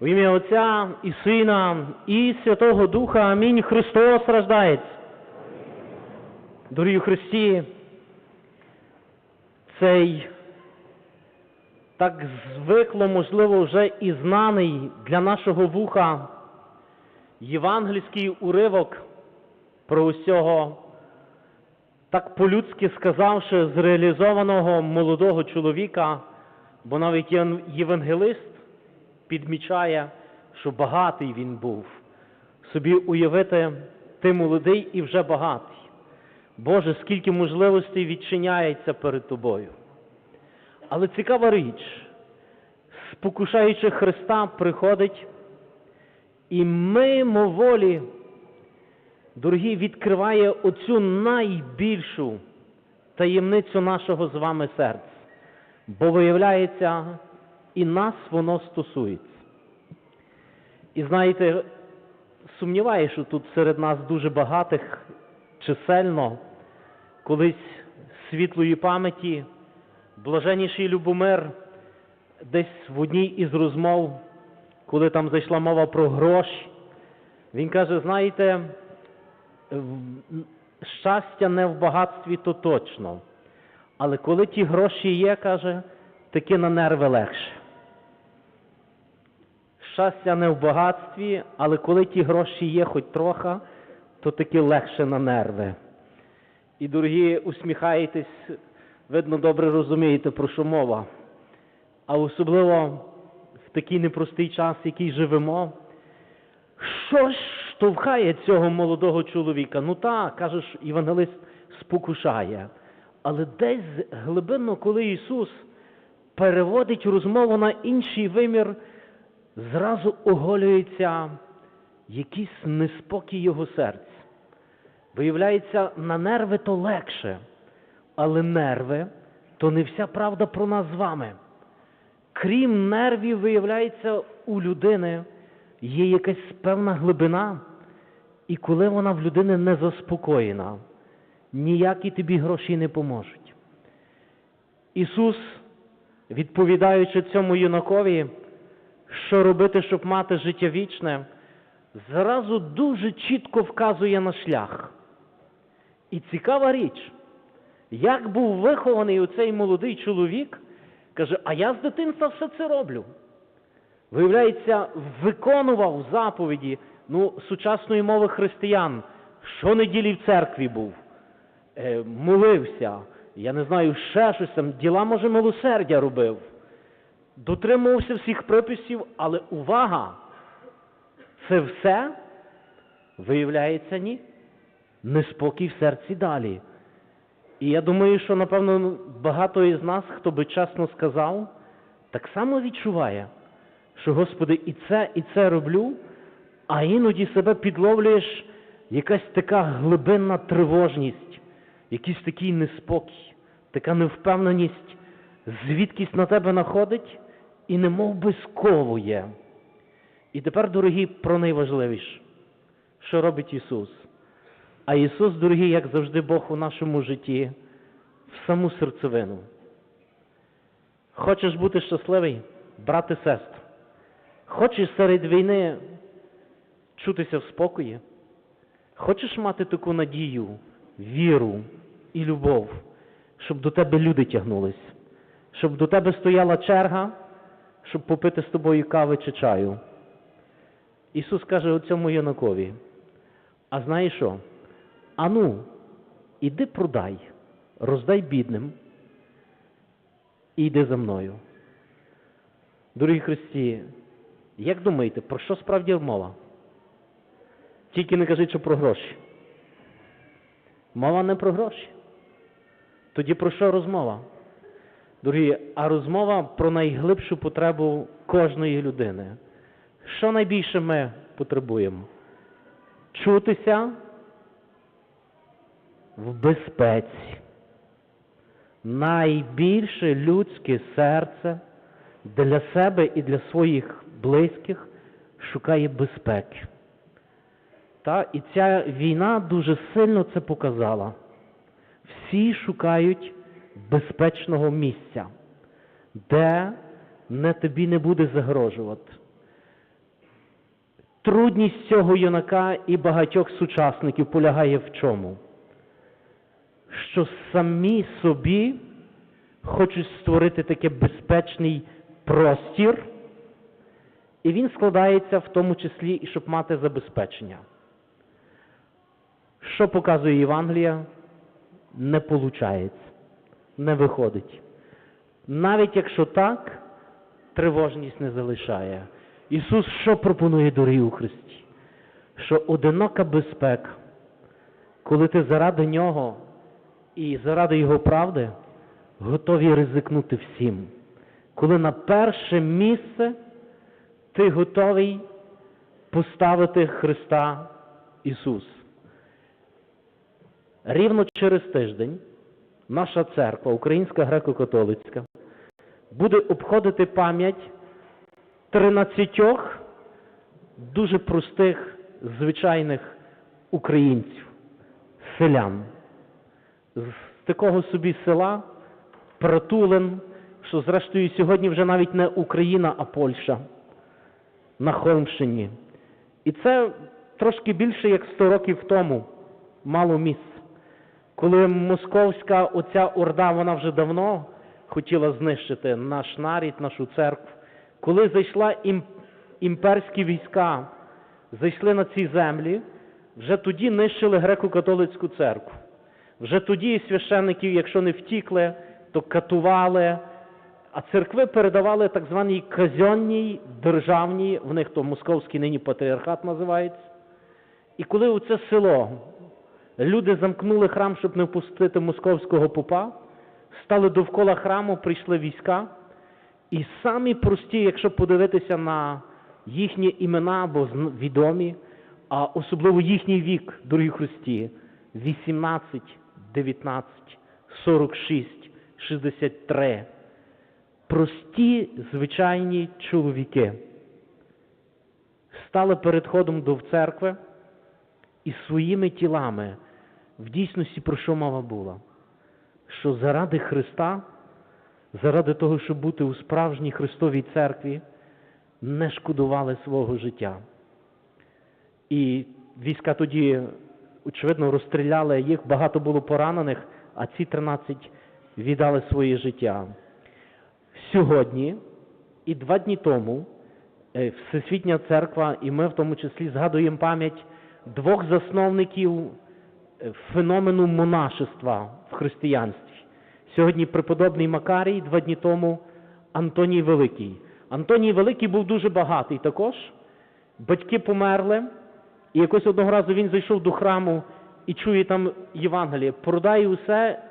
В ім'я Отця і Сина, і Святого Духа. Амінь. Христос рождається. Дорогі Христі, цей так звикло, можливо, вже і знаний для нашого вуха євангельський уривок про усього, так по-людськи сказавши, зреалізованого молодого чоловіка, бо навіть євангелист підмічає, що багатий він був. Собі уявити, ти молодий і вже багатий. Боже, скільки можливостей відчиняється перед тобою. Але цікава річ, спокушаючи Христа, приходить і мимоволі, дорогі, відкриває оцю найбільшу таємницю нашого з вами серця. Бо виявляється, і нас воно стосується. І знаєте, сумніваюся, що тут серед нас дуже багатих чисельно, колись світлої пам'яті, блаженніший Любомир, десь в одній із розмов, коли там зайшла мова про гроші, він каже, знаєте, щастя не в багатстві, то точно. Але коли ті гроші є, каже, таки на нерви легше. Щастя не в багатстві, але коли ті гроші є хоч трохи, то таки легше на нерви. І, дорогі, усміхаєтесь, видно, добре розумієте, про що мова. А особливо в такий непростий час, який живемо, що ж штовхає цього молодого чоловіка? Ну так, кажеш, євангелист спокушає. Але десь глибинно, коли Ісус переводить розмову на інший вимір, зразу оголюється якийсь неспокій його серця. Виявляється, на нерви то легше, але нерви то не вся правда про нас з вами. Крім нервів, виявляється, у людини є якась певна глибина, і коли вона в людини не заспокоєна, ніякі тобі гроші не поможуть. Ісус, відповідаючи цьому юнакові, що робити, щоб мати життя вічне, зразу дуже чітко вказує на шлях. І цікава річ, як був вихований оцей молодий чоловік, каже, а я з дитинства все це роблю. Виявляється, виконував заповіді ну, сучасної мови християн, щонеділі в церкві був, е, молився, я не знаю, ще щось там, діла, може, милосердя робив, дотримувався всіх приписів, але увага! Це все виявляється ні. Неспокій в серці далі. І я думаю, що, напевно, багато із нас, хто би чесно сказав, так само відчуває, що, Господи, і це, і це роблю, а іноді себе підловлюєш якась така глибинна тривожність, якийсь такий неспокій, така невпевненість, звідкись на тебе находить і немов би сковує. І тепер, дорогі, про найважливіше, що робить Ісус. А Ісус, дорогі, як завжди, Бог у нашому житті, в саму серцевину. Хочеш бути щасливий, брат і сестра? Хочеш серед війни чутися в спокої? Хочеш мати таку надію, віру і любов, щоб до тебе люди тягнулись, щоб до тебе стояла черга, щоб попити з тобою кави чи чаю? Ісус каже оцьому юнакові, а знаєш що? Ану, іди продай, роздай бідним і йди за мною. Дорогі Христі, як думаєте, про що справді мова? Тільки не кажіть, що про гроші. Мова не про гроші. Тоді про що розмова? Дорогі, а розмова про найглибшу потребу кожної людини. Що найбільше ми потребуємо? Чутися в безпеці. Найбільше людське серце для себе і для своїх близьких шукає безпеки. Та, і ця війна дуже сильно це показала. Всі шукають безпечного місця, де не тобі не буде загрожувати. Трудність цього юнака і багатьох сучасників полягає в чому? Що самі собі хочуть створити такий безпечний простір, і він складається в тому числі щоб мати забезпечення. Що показує Євангелія? Не виходить, не виходить. Навіть якщо так, тривожність не залишає. Ісус що пропонує дорогі у Христі? Що одинока безпека, коли ти заради Нього і заради Його правди готові ризикнути всім. Коли на перше місце ти готовий поставити Христа Ісус. Рівно через тиждень наша церква, Українська греко-католицька, буде обходити пам'ять 13 дуже простих, звичайних українців, селян. З такого собі села Протулин, що зрештою сьогодні вже навіть не Україна, а Польща на Холмщині. І це трошки більше як 100 років тому мало місце. Коли московська оця орда, вона вже давно хотіла знищити наш нарід, нашу церкву. Коли зайшла імперські війська, зайшли на ці землі, вже тоді нищили греко-католицьку церкву. Вже тоді священників, якщо не втікли, то катували, а церкви передавали так званій казенній, державній, в них то московський нині патріархат називається. І коли у це село люди замкнули храм, щоб не впустити московського попа, стали довкола храму, прийшли війська, і самі прості, якщо подивитися на їхні імена, бо відомі, а особливо їхній вік, дорогі Христі, 18, 19, 46, 63. Прості, звичайні чоловіки. Стали перед ходом до церкви і своїми тілами в дійсності про що мова була? Що заради Христа, заради того, щоб бути у справжній Христовій церкві, не шкодували свого життя. І війська тоді, очевидно, розстріляли їх, багато було поранених, а ці 13 віддали своє життя. Сьогодні і два дні тому е, Всесвітня церква, і ми в тому числі згадуємо пам'ять двох засновників феномену монашества в християнстві. Сьогодні преподобний Макарій, два дні тому Антоній Великий. Антоній Великий був дуже багатий також. Батьки померли, і якось одного разу він зайшов до храму і чує там Євангеліє, продай усе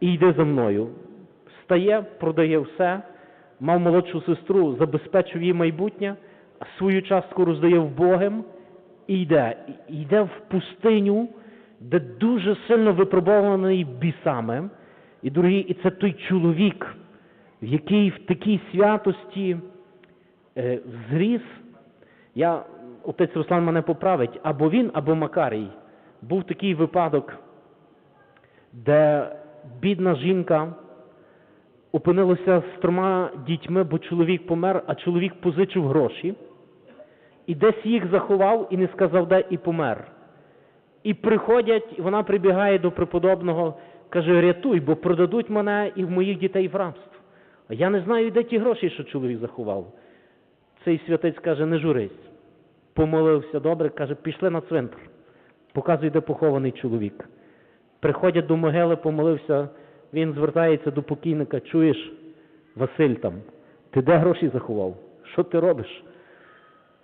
і йди за мною. Встає, продає все, мав молодшу сестру, забезпечив її майбутнє, свою частку роздає в Богом і йде. І йде в пустиню, де дуже сильно випробований бісами. І, дорогі, і це той чоловік, в який в такій святості е, зріс. Я, отець Руслан мене поправить, або він, або Макарій. Був такий випадок, де бідна жінка опинилася з трьома дітьми, бо чоловік помер, а чоловік позичив гроші, і десь їх заховав і не сказав, де і помер. І приходять, вона прибігає до преподобного, каже, рятуй, бо продадуть мене і в моїх дітей в рабство. А я не знаю, де ті гроші, що чоловік заховав. Цей святець каже, не журись. Помолився добре, каже, пішли на цвинтар. Показує, де похований чоловік. Приходять до могили, помолився, він звертається до покійника, чуєш, Василь там, ти де гроші заховав? Що ти робиш?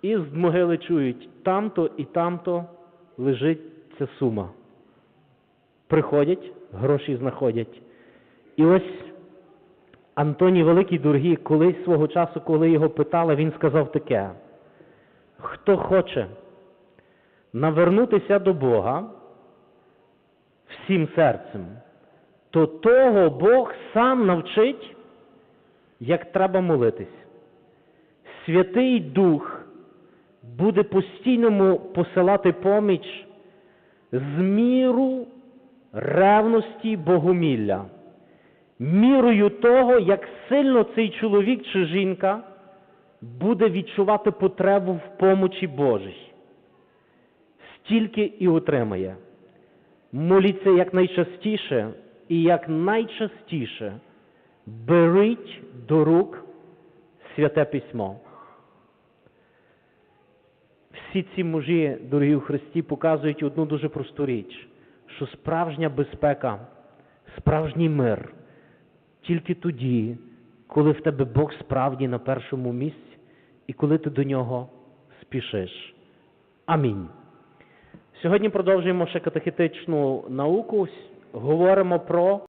І з могили чують, там-то і там-то лежить ця сума. Приходять, гроші знаходять. І ось Антоній Великий Дорогий, колись свого часу, коли його питали, він сказав таке: хто хоче навернутися до Бога всім серцем, то того Бог сам навчить, як треба молитись. Святий Дух буде постійно посилати поміч з міру ревності Богомілля, мірою того, як сильно цей чоловік чи жінка буде відчувати потребу в помочі Божій. стільки і отримає. Моліться якнайчастіше і якнайчастіше беріть до рук святе письмо. Всі ці мужі, дорогі у Христі, показують одну дуже просту річ, що справжня безпека, справжній мир тільки тоді, коли в тебе Бог справді на першому місці і коли ти до нього спішиш. Амінь. Сьогодні продовжуємо ще катехетичну науку. Говоримо про